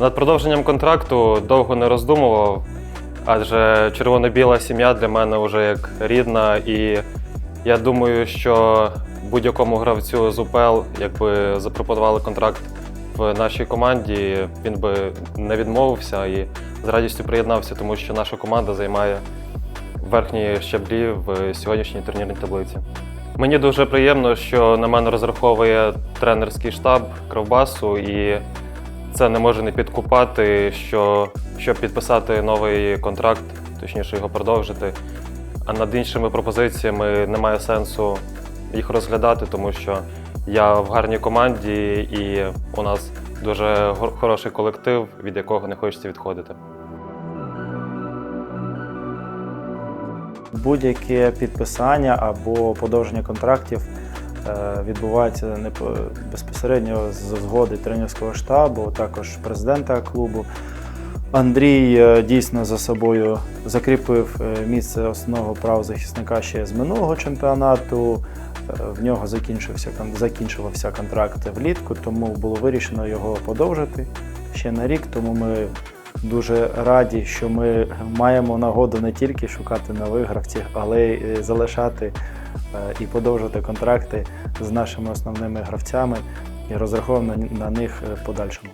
Над продовженням контракту довго не роздумував, адже червоно-біла сім'я для мене вже як рідна, і я думаю, що будь-якому гравцю з УПЛ, якби запропонували контракт в нашій команді, він би не відмовився і з радістю приєднався, тому що наша команда займає верхні щаблі в сьогоднішній турнірній таблиці. Мені дуже приємно, що на мене розраховує тренерський штаб Кровбасу, і це не може не підкупати, що щоб підписати новий контракт, точніше його продовжити. А над іншими пропозиціями немає сенсу їх розглядати, тому що я в гарній команді і у нас дуже хороший колектив, від якого не хочеться відходити. Будь-яке підписання або подовження контрактів відбувається не безпосередньо з згоди тренерського штабу, також президента клубу. Андрій е, дійсно за собою закріпив е, місце основного правозахисника ще з минулого чемпіонату. Е, В нього закінчився, закінчувався контракт влітку, тому було вирішено його подовжити ще на рік. Тому ми дуже раді, що ми маємо нагоду не тільки шукати нових гравців, але й е, залишати е, і подовжувати контракти з нашими основними гравцями і розраховуємо на- на них е, в подальшому.